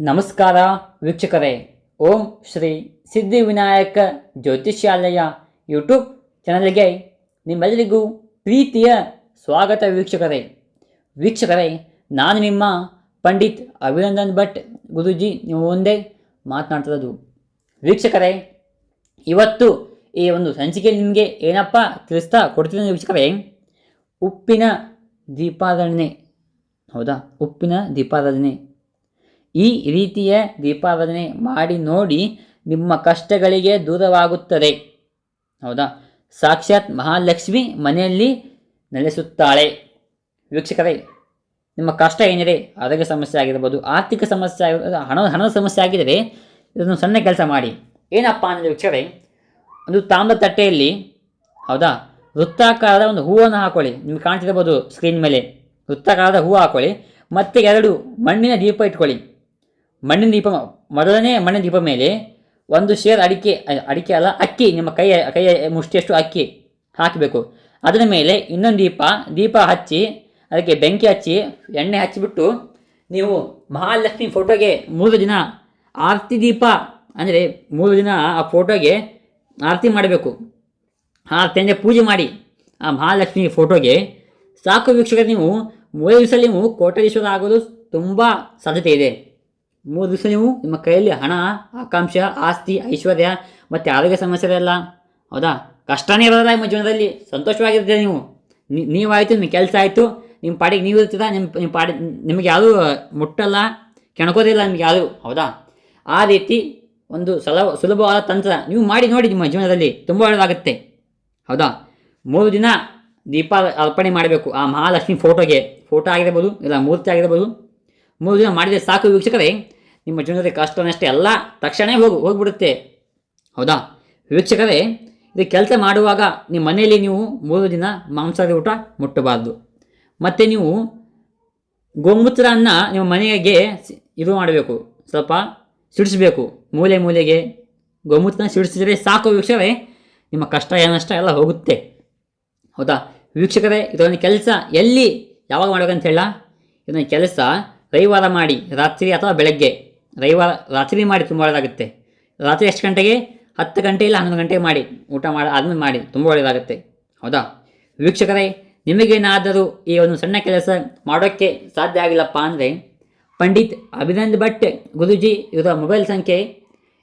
ನಮಸ್ಕಾರ ವೀಕ್ಷಕರೇ. ಓಂ ಶ್ರೀ ಸಿದ್ಧಿವಿನಾಯಕ ಜ್ಯೋತಿಷ್ಯಾಲಯ ಯೂಟ್ಯೂಬ್ ಚಾನಲ್ಗೆ ನಿಮ್ಮೆಲ್ಲರಿಗೂ ಪ್ರೀತಿಯ ಸ್ವಾಗತ ವೀಕ್ಷಕರೇ. ವೀಕ್ಷಕರೇ, ನಾನು ನಿಮ್ಮ ಪಂಡಿತ್ ಅಭಿನಂದನ್ ಭಟ್. ಗುರುಜಿ, ನೀವು ಒಂದೇ ಮಾತನಾಡ್ತಿರೋದು. ವೀಕ್ಷಕರೇ, ಇವತ್ತು ಈ ಒಂದು ಸಂಚಿಕೆ ನಿಮಗೆ ಏನಪ್ಪ ತಿಳಿಸ್ತಾ ಕೊಡ್ತೀನಿ ವೀಕ್ಷಕರೇ. ಉಪ್ಪಿನ ದೀಪಾರಾಧನೆ. ಹೌದಾ? ಉಪ್ಪಿನ ದೀಪಾರಾಧನೆ. ಈ ರೀತಿಯ ದೀಪಾರಾಧನೆ ಮಾಡಿ ನೋಡಿ ನಿಮ್ಮ ಕಷ್ಟಗಳಿಗೆ ದೂರವಾಗುತ್ತದೆ. ಹೌದಾ? ಸಾಕ್ಷಾತ್ ಮಹಾಲಕ್ಷ್ಮಿ ಮನೆಯಲ್ಲಿ ನೆಲೆಸುತ್ತಾಳೆ. ವೀಕ್ಷಕರೇ, ನಿಮ್ಮ ಕಷ್ಟ ಏನಿದೆ ಆರೋಗ್ಯ ಸಮಸ್ಯೆ ಆಗಿರ್ಬೋದು, ಆರ್ಥಿಕ ಸಮಸ್ಯೆ ಆಗಿರ್ಬೋದು, ಹಣ, ಹಣದ ಸಮಸ್ಯೆ ಆಗಿದ್ದರೆ ಇದನ್ನು ಸಣ್ಣ ಕೆಲಸ ಮಾಡಿ. ಏನಪ್ಪ ಅಂದರೆ ವೀಕ್ಷಕರೇ, ಒಂದು ತಾಮ್ರದ ತಟ್ಟೆಯಲ್ಲಿ, ಹೌದಾ? ವೃತ್ತಾಕಾರದ ಒಂದು ಹೂವನ್ನು ಹಾಕೊಳ್ಳಿ. ನಿಮ್ಗೆ ಕಾಣ್ತಿರ್ಬೋದು ಸ್ಕ್ರೀನ್ ಮೇಲೆ. ವೃತ್ತಾಕಾರದ ಹೂವು ಹಾಕೊಳ್ಳಿ. ಮತ್ತು ಎರಡು ಮಣ್ಣಿನ ದೀಪ ಇಟ್ಕೊಳ್ಳಿ. ಮಣ್ಣಿನ ದೀಪ ಮೊದಲನೇ ಮಣ್ಣಿನ ದೀಪ ಮೇಲೆ ಒಂದು ಶೇರ್ ಅಡಿಕೆ ಅಡಿಕೆ ಅಲ್ಲ, ಅಕ್ಕಿ, ನಿಮ್ಮ ಕೈ ಕೈಯ ಮುಷ್ಟಿಯಷ್ಟು ಅಕ್ಕಿ ಹಾಕಬೇಕು. ಅದರ ಮೇಲೆ ಇನ್ನೊಂದು ದೀಪ ದೀಪ ಹಚ್ಚಿ, ಅದಕ್ಕೆ ಬೆಂಕಿ ಹಚ್ಚಿ, ಎಣ್ಣೆ ಹಚ್ಚಿಬಿಟ್ಟು ನೀವು ಮಹಾಲಕ್ಷ್ಮಿ ಫೋಟೋಗೆ ಮೂರು ದಿನ ಆರತಿ ದೀಪ, ಅಂದರೆ ಮೂರು ದಿನ ಆ ಫೋಟೋಗೆ ಆರತಿ ಮಾಡಬೇಕು. ಆರತಿ ಅಂದರೆ ಪೂಜೆ ಮಾಡಿ ಆ ಮಹಾಲಕ್ಷ್ಮಿ ಫೋಟೋಗೆ. ಸಾಕು ವೀಕ್ಷಕರು, ನೀವು ಮೂರು ದಿವಸದಲ್ಲಿ ನೀವು ಕೋಟೇಶ್ವರ ಆಗೋದು ತುಂಬ ಸಾಧ್ಯತೆ ಇದೆ. ಮೂರು ದಿವಸ ನೀವು ನಿಮ್ಮ ಕೈಯಲ್ಲಿ ಹಣ, ಆಕಾಂಕ್ಷ, ಆಸ್ತಿ, ಐಶ್ವರ್ಯ ಮತ್ತು ಆರೋಗ್ಯ ಸಮಸ್ಯೆ ಎಲ್ಲ ಹೌದಾ? ಕಷ್ಟನೇ ಇರೋಲ್ಲ ನಿಮ್ಮ ಜೀವನದಲ್ಲಿ. ಸಂತೋಷವಾಗಿರ್ತೀರ ನೀವು? ನೀವಾಯಿತು ನಿಮ್ಮ ಕೆಲಸ ಆಯಿತು. ನಿಮ್ಮ ಪಾಡಿಗೆ ನೀವು ಇರ್ತೀರ? ನಿಮ್ಮ ನಿಮ್ಮ ಪಾಡಿ, ನಿಮಗೆ ಯಾರೂ ಮುಟ್ಟಲ್ಲ, ಕೆಣಕೋದಿಲ್ಲ ನಿಮಗೆ ಯಾರು. ಹೌದಾ? ಆ ರೀತಿ ಒಂದು ಸಲ, ಸುಲಭವಾದ ತಂತ್ರ ನೀವು ಮಾಡಿ ನೋಡಿ ನಿಮ್ಮ ಜೀವನದಲ್ಲಿ. ತುಂಬ ಒಳ್ಳೆಯದಾಗುತ್ತೆ ಹೌದಾ? ಮೂರು ದಿನ ದೀಪ ಅರ್ಪಣೆ ಮಾಡಬೇಕು. ಆ ಮಹಾಲಕ್ಷ್ಮಿ ಫೋಟೋಗೆ ಫೋಟೋ ಆಗಿರ್ಬೋದು, ಇಲ್ಲ ಮೂರ್ತಿ ಆಗಿರ್ಬೋದು. ಮೂರು ದಿನ ಮಾಡಿದರೆ ಸಾಕು ವೀಕ್ಷಕರೇ. ನಿಮ್ಮ ಜೀವನದಲ್ಲಿ ಕಷ್ಟ ನಷ್ಟ ಎಲ್ಲ ತಕ್ಷಣ ಹೋಗು, ಹೋಗ್ಬಿಡುತ್ತೆ. ಹೌದಾ? ವೀಕ್ಷಕರೇ, ಇದು ಕೆಲಸ ಮಾಡುವಾಗ ನಿಮ್ಮ ಮನೆಯಲ್ಲಿ ನೀವು ಮೂರು ದಿನ ಮಾಂಸದ ಊಟ ಮುಟ್ಟಬಾರ್ದು. ಮತ್ತು ನೀವು ಗೋಮೂತ್ರವನ್ನು ನಿಮ್ಮ ಮನೆಗೆ ಇದು ಮಾಡಬೇಕು. ಸ್ವಲ್ಪ ಸಿಡಿಸಬೇಕು. ಮೂಲೆ ಮೂಲೆಗೆ ಗೋಮೂತ್ರನ ಸಿಡಿಸಿದರೆ ಸಾಕು ವೀಕ್ಷಕರೇ, ನಿಮ್ಮ ಕಷ್ಟ ಏನಷ್ಟ ಎಲ್ಲ ಹೋಗುತ್ತೆ. ಹೌದಾ? ವೀಕ್ಷಕರೇ, ಇದೊಂದು ಕೆಲಸ. ಎಲ್ಲಿ ಯಾವಾಗ ಮಾಡಬೇಕಂತ ಹೇಳ? ಇದೊಂದು ಕೆಲಸ ರವಿವಾರ ಮಾಡಿ, ರಾತ್ರಿ ಅಥವಾ ಬೆಳಗ್ಗೆ. ರವಿವಾರ ರಾತ್ರಿ ಮಾಡಿ ತುಂಬ ಒಳ್ಳೆಯದಾಗುತ್ತೆ ರಾತ್ರಿ ಎಷ್ಟು ಗಂಟೆಗೆ? ಹತ್ತು ಗಂಟೆ ಇಲ್ಲ ಹನ್ನೊಂದು ಗಂಟೆಗೆ ಮಾಡಿ. ಊಟ ಮಾಡಿ, ಆದ್ಮೇಲೆ ಮಾಡಿ. ತುಂಬ ಒಳ್ಳೆಯದಾಗುತ್ತೆ ಹೌದಾ? ವೀಕ್ಷಕರೇ, ನಿಮಗೇನಾದರೂ ಈ ಒಂದು ಸಣ್ಣ ಕೆಲಸ ಮಾಡೋಕ್ಕೆ ಸಾಧ್ಯ ಆಗಿಲ್ಲಪ್ಪ ಅಂದರೆ, ಪಂಡಿತ್ ಅಭಿನಂದ್ ಭಟ್ ಗುರುಜಿ ಇವರ ಮೊಬೈಲ್ ಸಂಖ್ಯೆ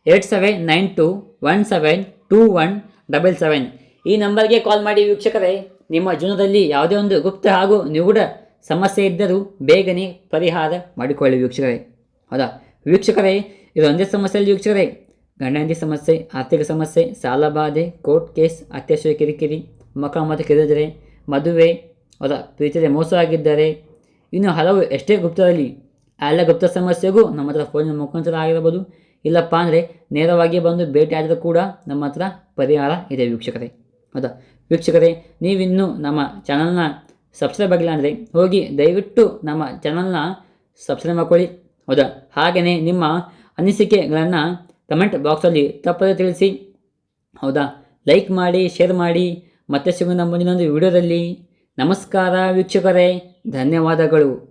eight seven nine two one seven two one double seven. ಈ ನಂಬರ್ಗೆ ಕಾಲ್ ಮಾಡಿ ವೀಕ್ಷಕರೇ, ನಿಮ್ಮ ಜೀವನದಲ್ಲಿ ಯಾವುದೇ ಒಂದು ಗುಪ್ತ ಹಾಗೂ ನಿಗೂಢ ಸಮಸ್ಯೆ ಇದ್ದರೂ ಬೇಗನೆ ಪರಿಹಾರ ಮಾಡಿಕೊಳ್ಳಿ ವೀಕ್ಷಕರೇ. ಹೌದಾ? ವೀಕ್ಷಕರೇ, ಇದು ಒಂದೇ ಸಮಸ್ಯೆಯಲ್ಲಿ ವೀಕ್ಷಕರೇ. ಗಂಡಂದಿ ಸಮಸ್ಯೆ, ಆರ್ಥಿಕ ಸಮಸ್ಯೆ, ಸಾಲ ಬಾಧೆ, ಕೋರ್ಟ್ ಕೇಸ್, ಅತ್ಯಾಶಯ ಕಿರಿಕಿರಿ ಮಕ್ಕಳ ಮತ್ತು ಕೆರೆದರೆ ಮದುವೆ ಅವರ ಪ್ರೀತಿಯಲ್ಲಿ ಮೋಸ ಆಗಿದ್ದಾರೆ. ಇನ್ನು ಹಲವು ಎಷ್ಟೇ ಗುಪ್ತರಲ್ಲಿ ಆ ಎಲ್ಲ ಗುಪ್ತ ಸಮಸ್ಯೆಗೂ ನಮ್ಮ ಹತ್ರ ಫೋನಿನ ಮುಖಾಂತರ ಆಗಿರಬಹುದು. ಇಲ್ಲಪ್ಪ ಅಂದರೆ ನೇರವಾಗಿ ಬಂದು ಭೇಟಿ ಆದರೂ ಕೂಡ ನಮ್ಮ ಹತ್ರ ಪರಿಹಾರ ಇದೆ ವೀಕ್ಷಕರೇ. ಹೌದಾ? ವೀಕ್ಷಕರೇ, ನೀವಿನ್ನೂ ನಮ್ಮ ಚಾನಲ್ನ ಸಬ್ಸ್ಕ್ರೈಬ್ ಆಗಿಲ್ಲ ಅಂದರೆ ಹೋಗಿ ದಯವಿಟ್ಟು ನಮ್ಮ ಚಾನಲ್ನ ಸಬ್ಸ್ಕ್ರೈಬ್ ಮಾಡ್ಕೊಳ್ಳಿ. ಹೌದಾ? ಹಾಗೆಯೇ ನಿಮ್ಮ ಅನಿಸಿಕೆಗಳನ್ನು ಕಮೆಂಟ್ ಬಾಕ್ಸಲ್ಲಿ ತಪ್ಪದೆ ತಿಳಿಸಿ. ಹೌದಾ? ಲೈಕ್ ಮಾಡಿ ಶೇರ್ ಮಾಡಿ, ಮತ್ತೆ ಸಿಗೋಣ ಮುಂದಿನೊಂದು ವಿಡಿಯೋದಲ್ಲಿ ನಮಸ್ಕಾರ ವೀಕ್ಷಕರೇ. ಧನ್ಯವಾದಗಳು.